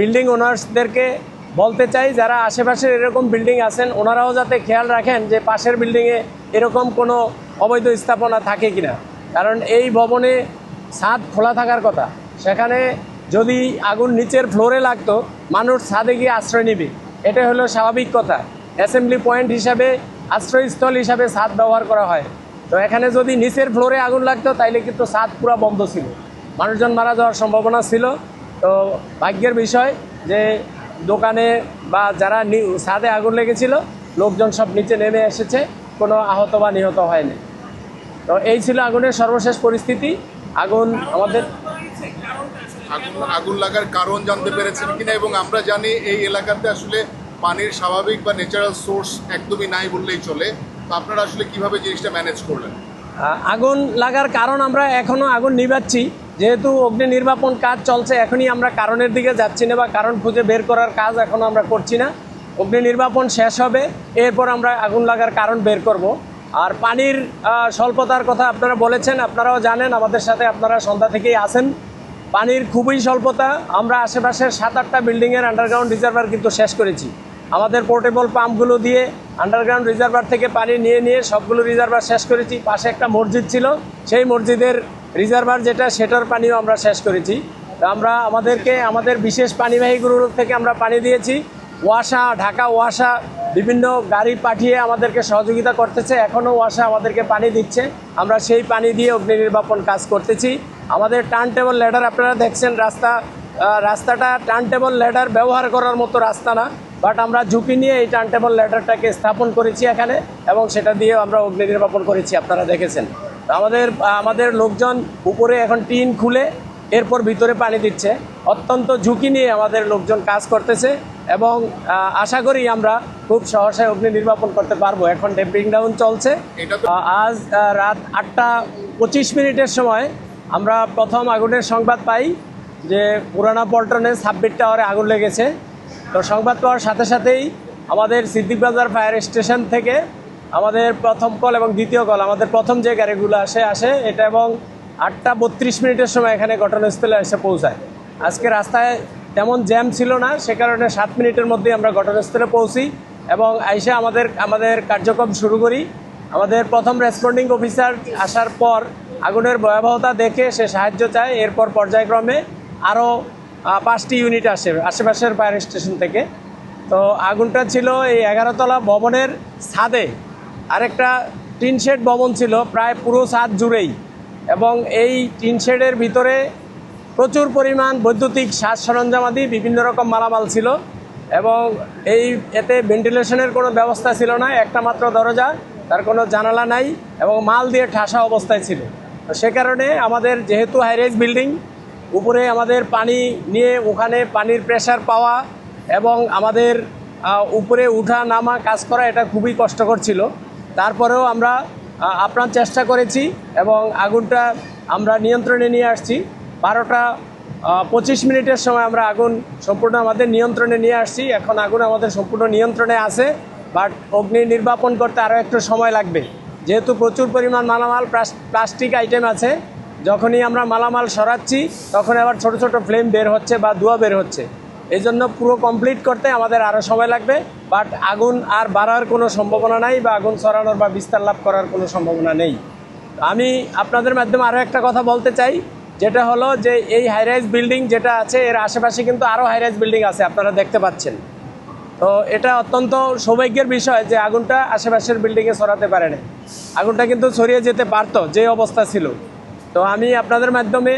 Building ওনার্সদেরকে বলতে চাই, যারা আশেপাশের এরকম বিল্ডিং আছেন, ওনারাও যাতে খেয়াল রাখেন যে পাশের বিল্ডিংয়ে এরকম কোনো অবৈধ স্থাপনা থাকে কিনা। কারণ এই ভবনে ছাদ খোলা থাকার কথা। সেখানে যদি আগুন নিচের ফ্লোরে লাগতো, মানুষ ছাদে গিয়ে আশ্রয় নিবে। এটা হলো স্বাভাবিক কথা। অ্যাসেম্বলি পয়েন্ট হিসাবে, আশ্রয়স্থল হিসাবে ছাদ ব্যবহার করা হয়। তো এখানে যদি নিচের ফ্লোরে আগুন লাগতো, তাইলে কিন্তু ছাদ পুরো বন্ধ ছিল। মানুষজন মারা যাওয়ার সম্ভাবনা ছিল। তো ভাগ্যের বিষয় যে দোকানে বা যারা ছাদে আগুন লেগেছিল লোকজন সব নিচে নেমে এসেছে কোনো আহত বা নিহত হয়নি। তো এই ছিল আগুনের সর্বশেষ পরিস্থিতি। আগুন আমাদের আগুন আগুন লাগার কারণ জানতে পেরেছেন কিনা এবং আমরা জানি এই এলাকাতে আসলে পানির স্বাভাবিক বা ন্যাচারাল সোর্স একদমই নাই বললেই চলে। তো আপনারা আসলে কীভাবে জিনিসটা ম্যানেজ করলেন? আগুন লাগার কারণ আমরা এখনও আগুন নিভাচ্ছি। যেহেতু অগ্নি নির্বাপন কাজ চলছে, এখনই আমরা কারণের দিকে যাচ্ছি না বা কারণ খুঁজে বের করার কাজ এখনও আমরা করছি না। অগ্নি নির্বাপন শেষ হবে, এরপর আমরা আগুন লাগার কারণ বের করব। আর পানির স্বল্পতার কথা আপনারা বলেছেন, আপনারাও জানেন, আমাদের সাথে আপনারা সন্ধ্যা থেকেই আসেন পানির খুবই স্বল্পতা, আমরা আশেপাশের সাত আটটা বিল্ডিংয়ের আন্ডারগ্রাউন্ড রিজার্ভার কিন্তু শেষ করেছি। আমাদের পোর্টেবল পাম্পগুলো দিয়ে আন্ডারগ্রাউন্ড রিজার্ভার থেকে পানি নিয়ে নিয়ে সবগুলো রিজার্ভার শেষ করেছি। পাশে একটা মসজিদ ছিল, সেই মসজিদের রিজার্ভার যেটা, সেটার পানিও আমরা শেষ করেছি। আমরা আমাদেরকে, আমাদের বিশেষ পানিবাহীগুলো থেকে আমরা পানি দিয়েছি। ওয়াসা, ঢাকা ওয়াসা বিভিন্ন গাড়ি পাঠিয়ে আমাদেরকে সহযোগিতা করতেছে। এখনও ওয়াসা আমাদেরকে পানি দিচ্ছে। আমরা সেই পানি দিয়ে অগ্নি নির্বাপন কাজ করতেছি। আমাদের টার্ন টেবল ল্যাডার, আপনারা দেখছেন রাস্তা রাস্তাটা টার্ন টেবল ল্যাডার ব্যবহার করার মতো রাস্তা না। বাট আমরা ঝুঁকি নিয়ে এই টার্ন টেবল ল্যাডারটাকে স্থাপন করেছি এখানে এবং সেটা দিয়ে আমরা অগ্নি নির্বাপন করেছি, আপনারা দেখেছেন। আমাদের আমাদের লোকজন উপরে এখন টিন খুলে এরপর ভিতরে পানি দিচ্ছে। অত্যন্ত ঝুঁকি নিয়ে আমাদের লোকজন কাজ করতেছে এবং আশা করি আমরা খুব সহসায় অগ্নি নির্বাপন করতে পারব। এখন ডেম্পিং ডাউন চলছে। আজ রাত আটটা পঁচিশ মিনিটের সময় আমরা প্রথম আগুনের সংবাদ পাই যে পুরানা পল্টনে সাবমিট টাওয়ারে আগুন লেগেছে। তো সংবাদ পাওয়ার সাথে সাথেই আমাদের সিদ্দিকবাজার ফায়ার স্টেশন থেকে আমাদের প্রথম কল এবং দ্বিতীয় কল আমাদের প্রথম যে গাড়িগুলো আসে আসে এটা এবং আটটা বত্রিশ মিনিটের সময় এখানে ঘটনাস্থলে এসে পৌঁছায়। আজকে রাস্তায় তেমন জ্যাম ছিল না, সে কারণে সাত মিনিটের মধ্যে আমরা ঘটনাস্থলে পৌঁছি এবং আইসা আমাদের আমাদের কার্যক্রম শুরু করি। আমাদের প্রথম রেসপন্ডিং অফিসার আসার পর আগুনের ভয়াবহতা দেখে সে সাহায্য চায়। এরপর পর্যায়ক্রমে আরও পাঁচটি ইউনিট আসে আশেপাশের ফায়ার স্টেশন থেকে। তো আগুনটা ছিল এই এগারোতলা ভবনের ছাদে। আরেকটা টিন শেড ভবন ছিল, প্রায় পুরো ছাদ জুড়েই। এবং এই টিন শেডের ভিতরে প্রচুর পরিমাণ বৈদ্যুতিক সাজ সরঞ্জামাদি বিভিন্ন রকম মালামাল ছিল এবং এই এতে ভেন্টিলেশনের কোনো ব্যবস্থা ছিল না, একটা মাত্র দরজা, তার কোনো জানালা নাই এবং মাল দিয়ে ঠাসা অবস্থায় ছিল। সে কারণে আমাদের যেহেতু হাইরেজ বিল্ডিং উপরে আমাদের পানি নিয়ে ওখানে পানির প্রেশার পাওয়া এবং আমাদের উপরে উঠা নামা কাজ করা এটা খুবই কষ্টকর ছিল। তারপরেও আমরা আপ্রাণ চেষ্টা করেছি এবং আগুনটা আমরা নিয়ন্ত্রণে নিয়ে আসছি। বারোটা পঁচিশ মিনিটের সময় আমরা আগুন সম্পূর্ণ আমাদের নিয়ন্ত্রণে নিয়ে আসছি। এখন আগুন আমাদের সম্পূর্ণ নিয়ন্ত্রণে আছে, বাট অগ্নি নির্বাপন করতে আরও একটু সময় লাগবে। যেহেতু প্রচুর পরিমাণ মালামাল প্লাস্টিক আইটেম আছে, যখনই আমরা মালামাল সরাচ্ছি, তখন আবার ছোট ছোট ফ্লেম বের হচ্ছে বা ধোঁয়া বের হচ্ছে। এই জন্য পুরো কমপ্লিট করতে আমাদের আরও সময় লাগবে বাট আগুন আর বাড়ার কোনো সম্ভাবনা নাই বা আগুন ছড়ানোর বা বিস্তার লাভ করার কোনো সম্ভাবনা নেই। আমি আপনাদের মাধ্যমে আরও একটা কথা বলতে চাই, যেটা হলো যে এই হাইরাইজ বিল্ডিং যেটা আছে, এর আশেপাশে কিন্তু আরও হাইরাইজ বিল্ডিং আছে, আপনারা দেখতে পাচ্ছেন। তো এটা অত্যন্ত সৌভাগ্যের বিষয় যে আগুনটা আশেপাশের বিল্ডিংয়ে ছড়াতে পারে না আগুনটা কিন্তু ছড়িয়ে যেতে পারতো, যে অবস্থা ছিল। তো আমি আপনাদের মাধ্যমে